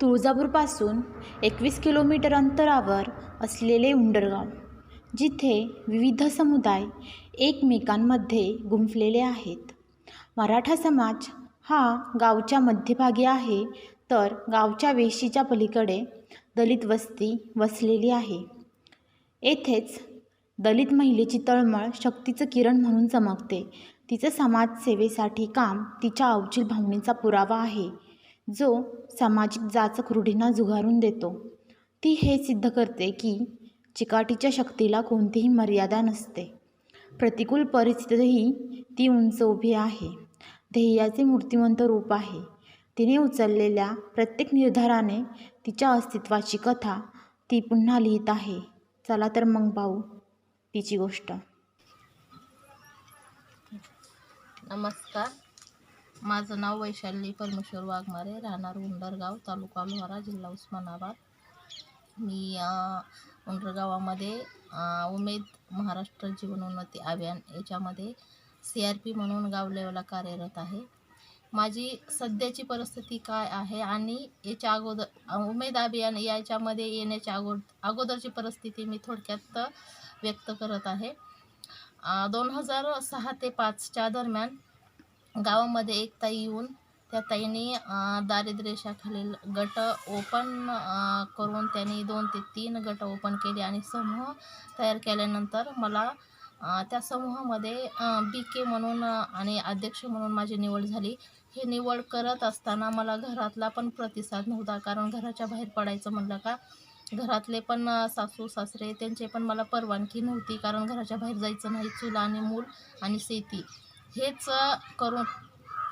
तुळजापूरपासून एकवीस किलोमीटर अंतरावर असलेले उंडरगाव जिथे विविध समुदाय एकमेकांमध्ये गुंफलेले आहेत. मराठा समाज हा गावच्या मध्यभागी आहे तर गावच्या वेशीच्या पलीकडे दलित वस्ती वसलेली आहे. येथेच दलित महिलेची तळमळ शक्तीचं किरण म्हणून चमकते. तिचं समाजसेवेसाठी काम तिच्या अवचिल भावनेचा पुरावा आहे. जो सामाजिक जाचक रूढींना झुगारून देतो. ती हे सिद्ध करते की चिकाटीच्या शक्तीला कोणतीही मर्यादा नसते. प्रतिकूल परिस्थितीतही ती उंच उभी आहे. ध्येयाचे मूर्तिमंत रूप आहे. तिने उचललेल्या प्रत्येक निर्धाराने तिच्या अस्तित्वाची कथा ती पुन्हा लिहित आहे. चला तर मग पाहू तिची गोष्ट. नमस्कार. माझं नाव वैशाली परमेश्वर वाघमारे राहणार उंडरगाव तालुका लोहारा जिल्हा उस्मानाबाद. मी उंडरगावामध्ये उमेद महाराष्ट्र जीवनोन्नती अभियान याच्यामध्ये सी आर पी म्हणून गाव लेवला कार्यरत आहे. माझी सध्याची परिस्थिती काय आहे आणि याच्या अगोदर उमेद अभियान याच्यामध्ये येण्याच्या अगो अगोदरची परिस्थिती मी थोडक्यात व्यक्त करत आहे. दोन हजार सहा ते पाचच्या दरम्यान गावामध्ये एक ताई येऊन त्या ताईने अं, दारिद्र्यरेषाखालील गट ओपन करून त्यांनी दोन ते तीन गट ओपन केले आणि समूह तयार केल्यानंतर मला त्या समूहामध्ये बी के म्हणून आणि अध्यक्ष म्हणून माझी निवड झाली. हे निवड करत असताना मला घरातला पण प्रतिसाद नव्हता. कारण घराच्या बाहेर पडायचं म्हणलं का घरातले पण सासू सासरे त्यांचे पण मला परवानगी नव्हती. कारण घराच्या बाहेर जायचं नाही. चुला आणि मूल आणि शेती. हेच करून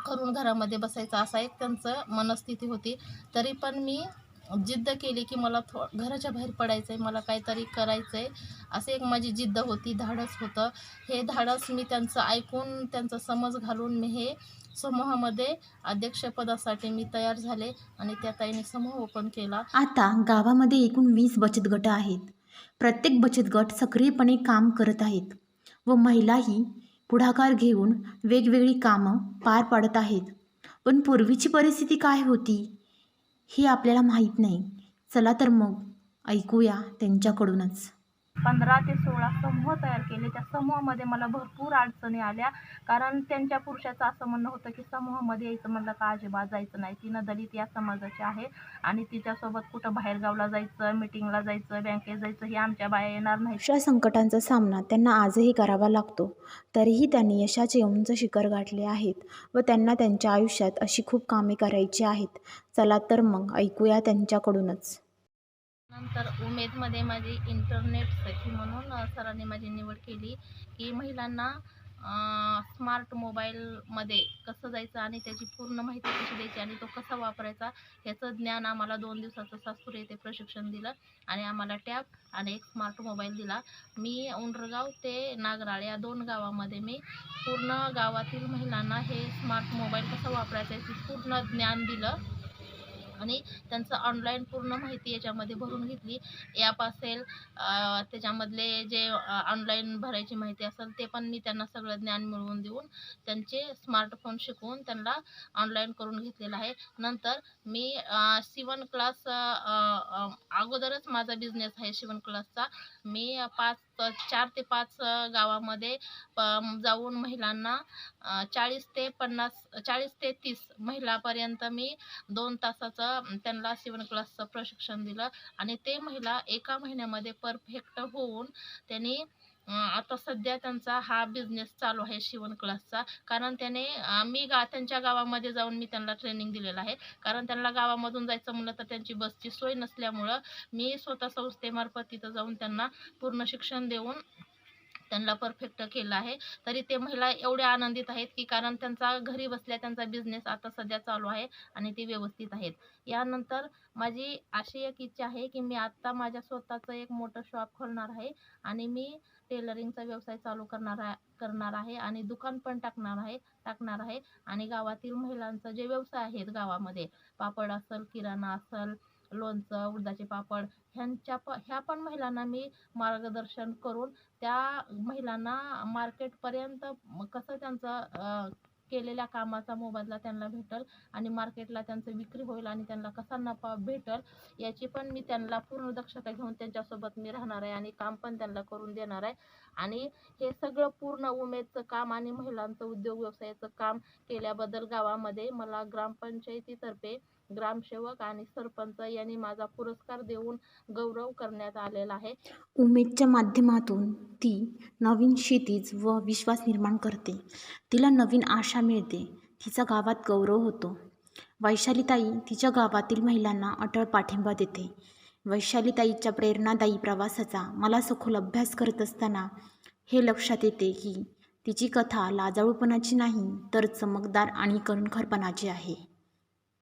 करून घरामध्ये बसायचं असा एक त्यांचं मनस्थिती होती. तरी पण मी जिद्द केली की मला थो घराच्या बाहेर पडायचं आहे मला काहीतरी करायचं आहे असं एक माझी जिद्द होती धाडस होतं. हे धाडस मी त्यांचं ऐकून त्यांचा समज घालून मी हे समूहामध्ये अध्यक्षपदासाठी मी तयार झाले आणि त्या ताईने समूह ओपन केला. आता गावामध्ये एकूण वीस बचत गट आहेत. प्रत्येक बचत गट सक्रियपणे काम करत आहेत व महिलाही पुढाकार घेऊन वेगवेगळी कामं पार पाडत आहेत. पण पूर्वीची परिस्थिती काय होती? हे आपल्याला माहीत नाही. चला तर मग ऐकूया त्यांच्याकडूनच. पंधरा ते सोळा समूह तयार केले. त्या समूहामध्ये मला भरपूर अडचणी आल्या. कारण त्यांच्या पुरुषाचं असं म्हणणं होतं की समूहामध्ये यायचं म्हणलं का अजिबात जायचं नाही. तिनं दलित या समाजाची आहे आणि तिच्यासोबत कुठं बाहेरगावला जायचं मिटिंगला जायचं बँकेत जायचं हे आमच्या बाया येणार नाही अशा संकटांचा सामना त्यांना आजही करावा लागतो. तरीही त्यांनी यशाचे उंच शिखर गाठले आहेत व त्यांना त्यांच्या आयुष्यात अशी खूप कामे करायची आहेत. चला तर मग ऐकूया त्यांच्याकडूनच. नंतर उमेदमध्ये माझी इंटरनेट सखी म्हणून सरांनी माझी निवड केली की महिलांना स्मार्ट मोबाईलमध्ये कसं जायचं आणि त्याची पूर्ण माहिती कशी द्यायची आणि तो कसा वापरायचा ह्याचं ज्ञान आम्हाला दोन दिवसाचं सासूर येथे प्रशिक्षण दिलं आणि आम्हाला टॅब आणि एक स्मार्ट मोबाईल दिला. मी उंडरगाव ते नागराळ या दोन गावामध्ये मी पूर्ण गावातील महिलांना हे स्मार्ट मोबाईल कसा वापरायचा याची पूर्ण ज्ञान दिलं. आणि त्यांचं ऑनलाईन पूर्ण माहिती याच्यामध्ये भरून घेतली. ॲप असेल त्याच्यामधले जे ऑनलाईन भरायची माहिती असेल ते पण मी त्यांना सगळं ज्ञान मिळवून देऊन त्यांचे स्मार्टफोन शिकवून त्यांना ऑनलाईन करून घेतलेलं आहे. नंतर मी शिवण क्लास अगोदरच माझा बिझनेस आहे शिवण क्लासचा मी पाच चार ते पाच गावामध्ये प- जाऊन महिलांना चाळीस ते पन्नास चाळीस ते तीस महिलापर्यंत मी दोन तासाचं त्यांना शिवण क्लासचं प्रशिक्षण दिलं. आणि ते महिला एका महिन्यामध्ये परफेक्ट होऊन त्यांनी आता सध्या त्यांचा हा बिझनेस चालू आहे शिवण क्लासचा. कारण त्याने मी गा त्यांच्या गावामध्ये जाऊन मी त्यांना ट्रेनिंग दिलेलं आहे. कारण त्यांना गावामधून जायचं म्हणलं तर त्यांची बसची सोय नसल्यामुळं मी स्वतः संस्थेमार्फत तिथं जाऊन त्यांना पूर्ण शिक्षण देऊन त्यांना परफेक्ट केलं आहे. तरी ते महिला एवढ्या आनंदित आहेत की कारण त्यांचा घरी बसल्या त्यांचा बिझनेस आता सध्या चालू आहे आणि ते व्यवस्थित आहेत. यानंतर माझी अशी एक इच्छा आहे की मी आत्ता माझ्या स्वतःचं एक मोठं शॉप खोलणार आहे आणि मी टेलरिंगचा व्यवसाय चालू करणार आहे करणार आहे आणि दुकान पण टाकणार आहे टाकणार आहे आणि गावातील महिलांचं जे व्यवसाय आहेत गावामध्ये पापड असेल किराणा असेल लोणचं उडदाचे पापड ह्यांच्या प ह्या पण महिलांना मी मार्गदर्शन करून त्या महिलांना मार्केटपर्यंत कसं त्यांचं केलेल्या कामाचा मोबदला त्यांना भेटल आणि मार्केटला त्यांचं विक्री होईल आणि त्यांना कसा नफा भेटल याची पण मी त्यांना पूर्ण दक्षता घेऊन त्यांच्यासोबत मी राहणार आहे आणि काम पण त्यांना करून देणार आहे. आणि हे सगळं पूर्ण उमेदचं काम आणि महिलांचं उद्योग व्यवसायाचं काम केल्याबद्दल गावामध्ये मला ग्रामपंचायतीतर्फे ग्रामसेवक आणि सरपंच यांनी माझा पुरस्कार देऊन गौरव करण्यात आलेला आहे. उमेदच्या माध्यमातून ती नवीन क्षितिज व विश्वास निर्माण करते. तिला नवीन आशा मिळते. तिचा गावात गौरव होतो. वैशालीताई तिच्या गावातील महिलांना अटळ पाठिंबा देते. वैशालीताईच्या प्रेरणादायी प्रवासाचा मला सखोल अभ्यास करत असताना हे लक्षात येते की तिची कथा लाजाळूपणाची नाही तर चमकदार आणि कणखरपणाची आहे.